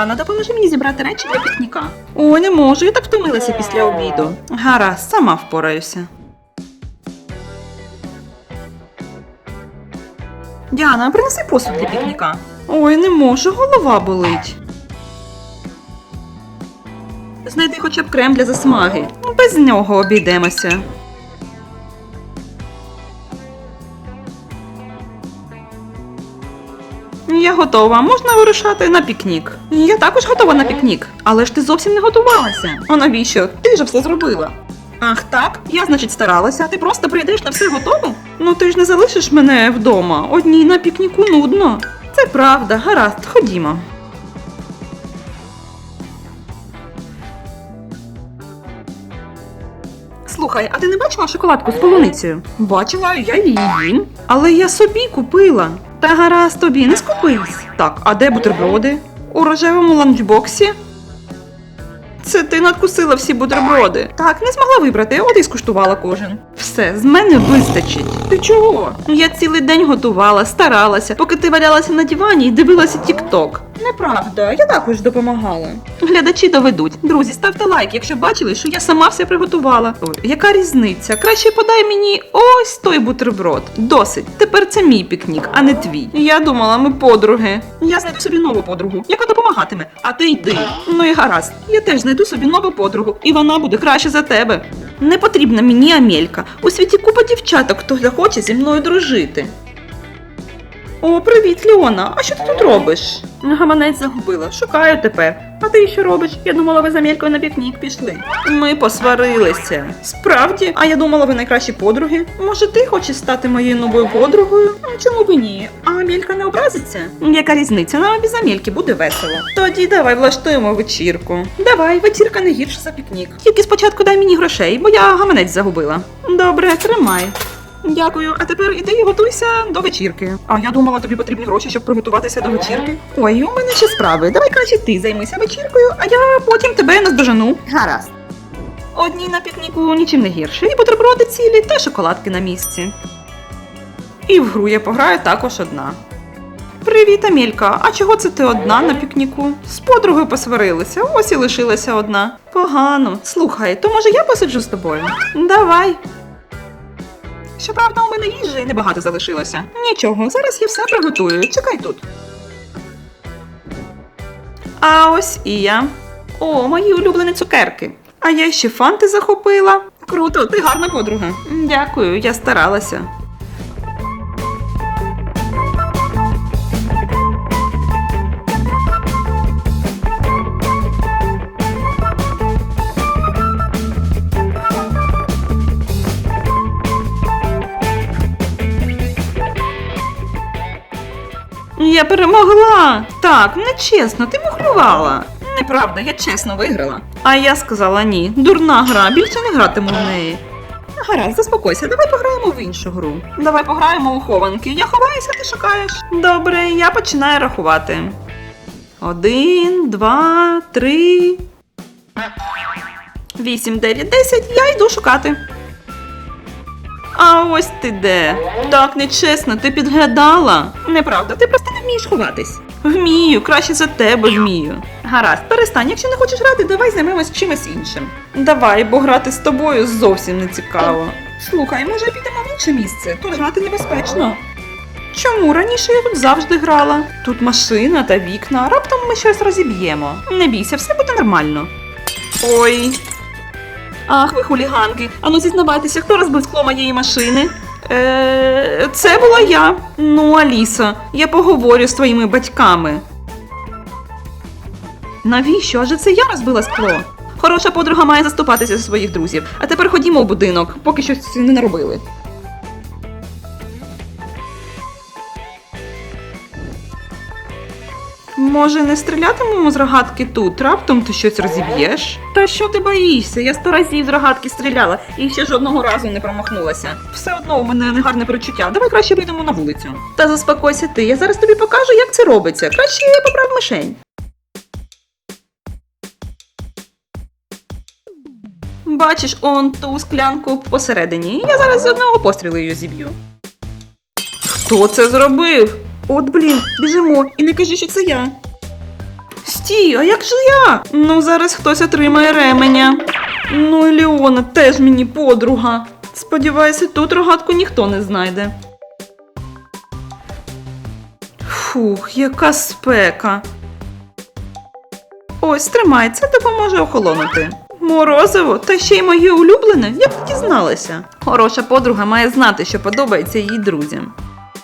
Діана, допоможи мені зібрати речі для пікніка. Ой, не можу, я так втомилася після обіду. Гаразд, сама впораюся. Діана, принеси посуд для пікніка. Ой, не можу, голова болить. Знайди хоча б крем для засмаги. Без нього обійдемося. Готова. Можна вирушати на пікнік. Я також готова на пікнік. Але ж ти зовсім не готувалася. А навіщо? Ти ж все зробила. Ах, так? Я, значить, старалася, а ти просто прийдеш на все готове? Ну ти ж не залишиш мене вдома. Одній на пікніку нудно. Це правда, гаразд, ходімо. Слухай, а ти не бачила шоколадку з полуницею? Бачила, я її їм. Але я собі купила. Та гаразд тобі, не скупись. Так, а де бутерброди? У рожевому ланчбоксі? Це ти надкусила всі бутерброди. Так, не змогла вибрати, от і скуштувала кожен. Все, з мене вистачить. Ти чого? Я цілий день готувала, старалася, поки ти валялася на дивані і дивилася тік-ток. Неправда, я також допомагала. Глядачі доведуть. Друзі, ставте лайк, якщо бачили, що я сама все приготувала. Ой, яка різниця? Краще подай мені ось той бутерброд. Досить. Тепер це мій пікнік, а не твій. Я думала, ми подруги. Я знайду собі нову подругу, яка допомагатиме. А ти йди. Ну і гаразд. Я теж знайду собі нову подругу, і вона буде краще за тебе. Не потрібна мені Амелька. У світі купа дівчаток, хто захоче зі мною дружити. О, привіт, Леона. А що ти тут робиш? Гаманець загубила. Шукаю тепер. А ти що робиш? Я думала, ви з Амелькою на пікнік пішли. Ми посварилися. Справді, а я думала, ви найкращі подруги. Може, ти хочеш стати моєю новою подругою? Чому б і ні? А Амелька не образиться? Яка різниця? Нам без Амельки буде весело. Тоді давай влаштуємо вечірку. Давай, вечірка не гірша за пікнік. Тільки спочатку дай мені грошей, бо я гаманець загубила. Добре, тримай. Дякую. А тепер іди і готуйся до вечірки. А я думала, тобі потрібні гроші, щоб приготуватися до вечірки. Ой, у мене ще справи. Давай краще ти займися вечіркою, а я потім тебе наздожену. Гаразд. Одні на пікніку нічим не гірше, і бутерброди цілі, та шоколадки на місці. І в гру я пограю також одна. Привіт, Амелька. А чого це ти одна на пікніку? З подругою посварилися, ось і лишилася одна. Погано. Слухай, то може я посиджу з тобою? Давай. Щоправда, у мене їжі небагато залишилося. Нічого, зараз я все приготую. Чекай тут. А ось і я. О, мої улюблені цукерки. А я ще фанти захопила. Круто, ти гарна подруга. Дякую, я старалася. Я перемогла. Так, нечесно, ти мухлювала. Неправда, я чесно виграла. А я сказала ні. Дурна гра, більше не гратиму в неї. Гаразд, заспокойся, давай пограємо в іншу гру. Давай пограємо у хованки. Я ховаюся, ти шукаєш. Добре, я починаю рахувати. Один, два, три. Вісім, дев'ять, десять. Я йду шукати. А ось ти де. Так нечесно, ти підглядала. Неправда, ти просто не вмієш ховатись. Вмію, краще за тебе вмію. Гаразд, перестань, якщо не хочеш грати, давай займемось чимось іншим. Давай, бо грати з тобою зовсім не цікаво. Слухай, може підемо в інше місце? Тут грати небезпечно. Чому раніше я тут завжди грала? Тут машина та вікна, раптом ми щось розіб'ємо. Не бійся, все буде нормально. Ой, Ах, ви хуліганки. Ану зізнавайтеся, хто розбив скло моєї машини? Е, це була я. Ну, Аліса, я поговорю з твоїми батьками. Навіщо? Адже це я розбила скло. Хороша подруга має заступатися за своїх друзів. А тепер ходімо в будинок, поки щось не наробили. Може, не стрілятимемо з рогатки тут? Раптом ти щось розіб'єш? Та що ти боїшся? Я сто разів з рогатки стріляла і ще жодного разу не промахнулася. Все одно у мене негарне перечуття. Давай краще вийдемо на вулицю. Та заспокойся ти, я зараз тобі покажу, як це робиться. Краще я поправ мишень. Бачиш он ту склянку посередині. Я зараз з одного пострілу її зіб'ю. Хто це зробив? От блін, біжимо і не кажи, що це я. Стій. а як же я? Ну, зараз хтось отримає ременя. Ну і Леона теж мені подруга. Сподіваюся, тут рогатку ніхто не знайде. Фух, яка спека. Ось, тримай, це допоможе охолонути. Морозиво, та ще й моє улюблене, я б дізналася. Хороша подруга має знати, що подобається її друзям.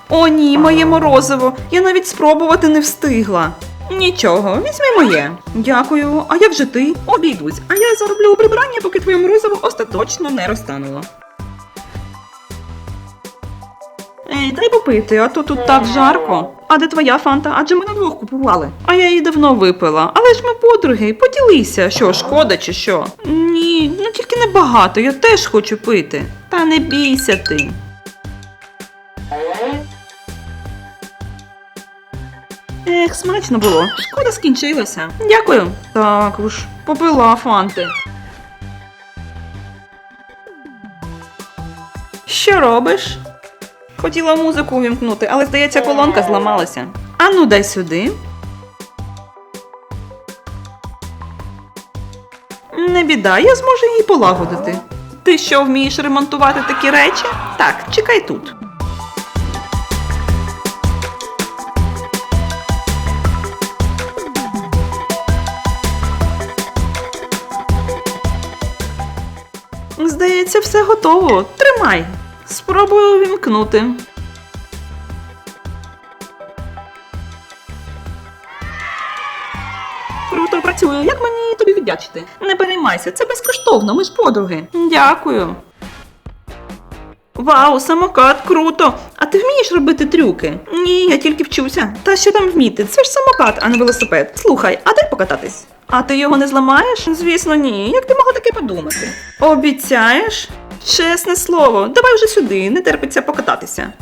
О, ні, моє морозиво, я навіть спробувати не встигла. Нічого, візьми моє. Дякую. А як же ти? Обійдусь, а я зароблю прибирання, поки твоє морозиво остаточно не розтануло. Ей, дай попити, а то тут так жарко. А де твоя фанта? Адже ми на двох купували. А я її давно випила. Але ж ми подруги, поділися. Що, шкода чи що? Ні, ну тільки небагато, я теж хочу пити. Та не бійся ти. Ех, смачно було. Шкода скінчилося. Дякую. Так уж, попила фанти. Що робиш? Хотіла музику увімкнути, але здається, колонка зламалася. А ну дай сюди. Не біда, я зможу її полагодити. Ти що, вмієш ремонтувати такі речі? Так, чекай тут. Здається, все готово. Тримай. Спробую увімкнути. Круто працює. Як мені тобі віддячити? Не переймайся, це безкоштовно, ми ж подруги. Дякую. Вау, самокат, круто! А ти вмієш робити трюки? Ні, я тільки вчуся. Та що там вміти? Це ж самокат, а не велосипед. Слухай, а дай покататись? А ти його не зламаєш? Звісно, ні. Як ти могла таке подумати? Обіцяєш? Чесне слово, давай вже сюди, не терпиться покататися.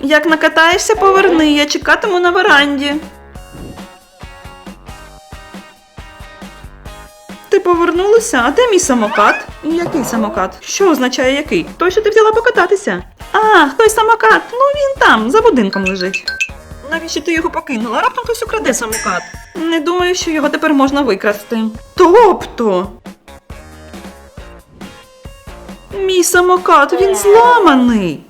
Як накатаєшся, поверни, я чекатиму на веранді. Ти повернулася? А де мій самокат? Який самокат? Що означає який? Той, що ти взяла покататися. А, той самокат. Ну він там, за будинком лежить. Навіщо ти його покинула? Раптом хтось украде самокат. Не думаю, що його тепер можна викрасти. Тобто. Мій самокат, він зламаний.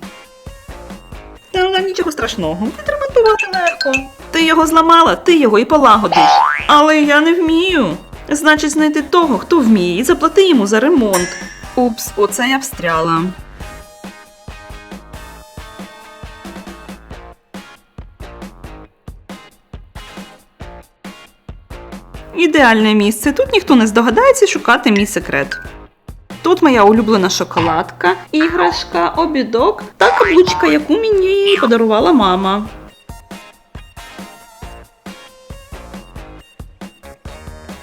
Та але нічого страшного, відремонтувати легко. Ти його зламала, ти його і полагодиш. Але я не вмію. Значить, знайти того, хто вміє, і заплати йому за ремонт. Упс, оце я встряла. Ідеальне місце. Тут ніхто не здогадається шукати мій секрет. Тут моя улюблена шоколадка, іграшка, обідок та каблучка, яку мені подарувала мама.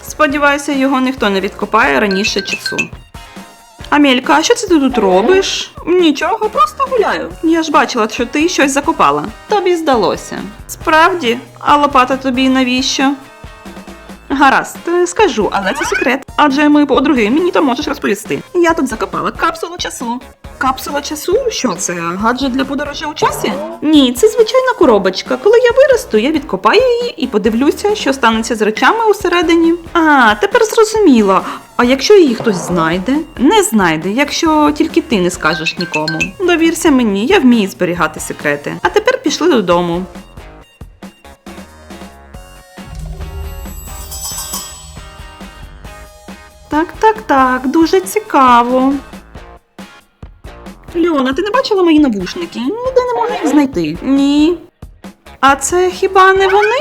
Сподіваюся, його ніхто не відкопає раніше часу. Амелька, а що це ти тут робиш? Нічого, просто гуляю. Я ж бачила, що ти щось закопала. Тобі здалося. Справді, а лопата тобі навіщо? Гаразд, е, скажу, але це секрет. Адже ми подруги, мені то можеш розповісти. Я тут закопала капсулу часу. Капсула часу? Що це? Гаджет для подорожі у часі? Ні, це звичайна коробочка. Коли я виросту, я відкопаю її і подивлюся, що станеться з речами усередині. А, тепер зрозуміло. А якщо її хтось знайде? Не знайде, якщо тільки ти не скажеш нікому. Довірся мені, я вмію зберігати секрети. А тепер пішли додому. Так, дуже цікаво. Льона, ти не бачила мої навушники? Ніде не можу їх знайти. Ні. А це хіба не вони?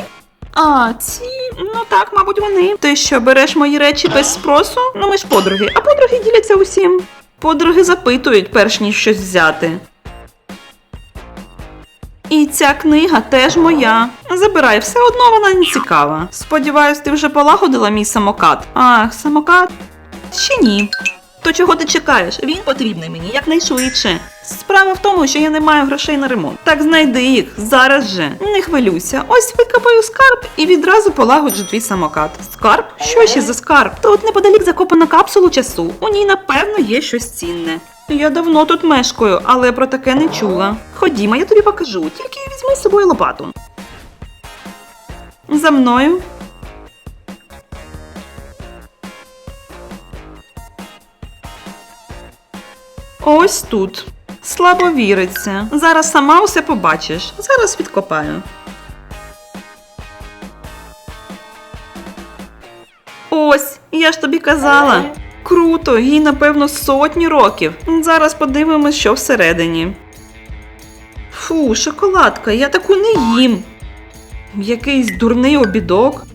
А, ці, ну так, мабуть, вони. Ти що, береш мої речі без спросу? Ну ми ж подруги, а подруги діляться усім. Подруги запитують, перш ніж щось взяти. І ця книга теж моя. Забирай, все одно вона не цікава. Сподіваюсь, ти вже полагодила мій самокат. Ах, самокат? Ще ні. То чого ти чекаєш? Він потрібний мені якнайшвидше. Справа в тому, що я не маю грошей на ремонт. Так знайди їх зараз же. Не хвилюйся. Ось викопаю скарб і відразу полагоджу твій самокат. Скарб? Що ще за скарб? Тут неподалік закопана капсулу часу. У ній, напевно, є щось цінне. Я давно тут мешкаю, але про таке не чула. Ходімо, я тобі покажу, тільки візьми з собою лопату. За мною. Ось тут. Слабо віриться. Зараз сама усе побачиш. Зараз відкопаю. Ось, я ж тобі казала. Круто, їй напевно сотні років. Зараз подивимось, що всередині. Фу, шоколадка, я таку не їм. Якийсь дурний обідок.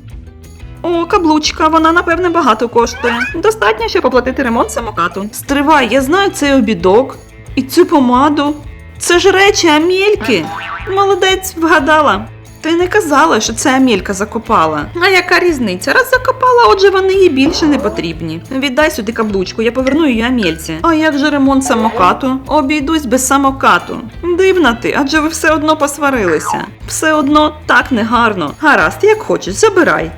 О, каблучка, вона напевне багато коштує. Достатньо, щоб оплатити ремонт самокату. Стривай, я знаю цей обідок і цю помаду. Це ж речі Амельки. Молодець, вгадала. Ти не казала, що це Амелька закопала. А яка різниця? Раз закопала, отже вони їй більше не потрібні. Віддай сюди каблучку, я поверну її Амельці. А як же ремонт самокату? Обійдусь без самокату. Дивна ти, адже ви все одно посварилися. Все одно так негарно. Гаразд, як хочеш, забирай.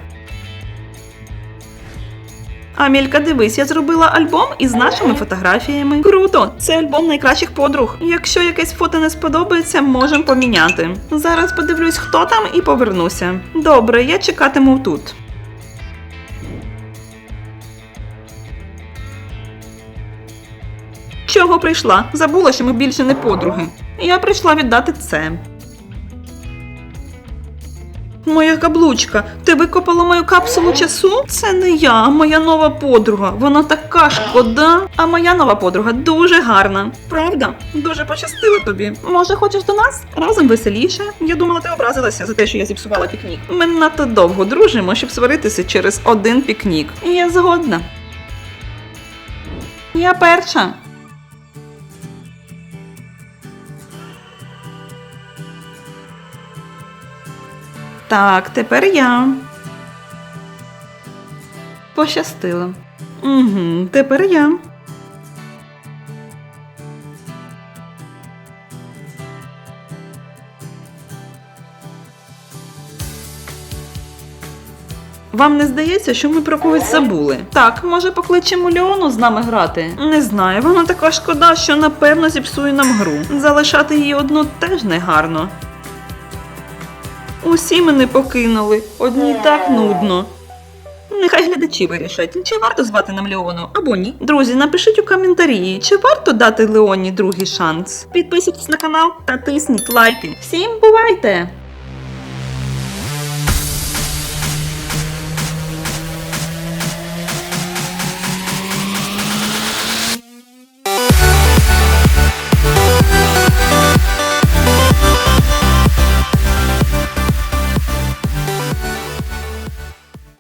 Амелька, дивись, я зробила альбом із нашими фотографіями. Круто! Це альбом найкращих подруг. Якщо якесь фото не сподобається, можемо поміняти. Зараз подивлюсь, хто там, і повернуся. Добре, я чекатиму тут. Чого прийшла? Забула, що ми більше не подруги. Я прийшла віддати це. Моя каблучка, ти викопала мою капсулу часу? Це не я, а моя нова подруга. Вона така шкода. А моя нова подруга дуже гарна. Правда? Дуже пощастило тобі. Може, хочеш до нас? Разом веселіше. Я думала, ти образилася за те, що я зіпсувала пікнік. Ми надто довго дружимо, щоб сваритися через один пікнік. І я згодна. Я перша. Так, тепер я. Пощастило. Угу, тепер я. Вам не здається, що ми про когось забули? Так, може покличемо Леону з нами грати? Не знаю, вона така шкода, що напевно зіпсує нам гру. Залишати її одну теж негарно. Усі мене покинули, Одні так нудно. Нехай глядачі вирішать, чи варто звати нам Леону або ні. Друзі, напишіть у коментарі, чи варто дати Леоні другий шанс. Підписуйтесь на канал та тисніть лайки. Всім бувайте!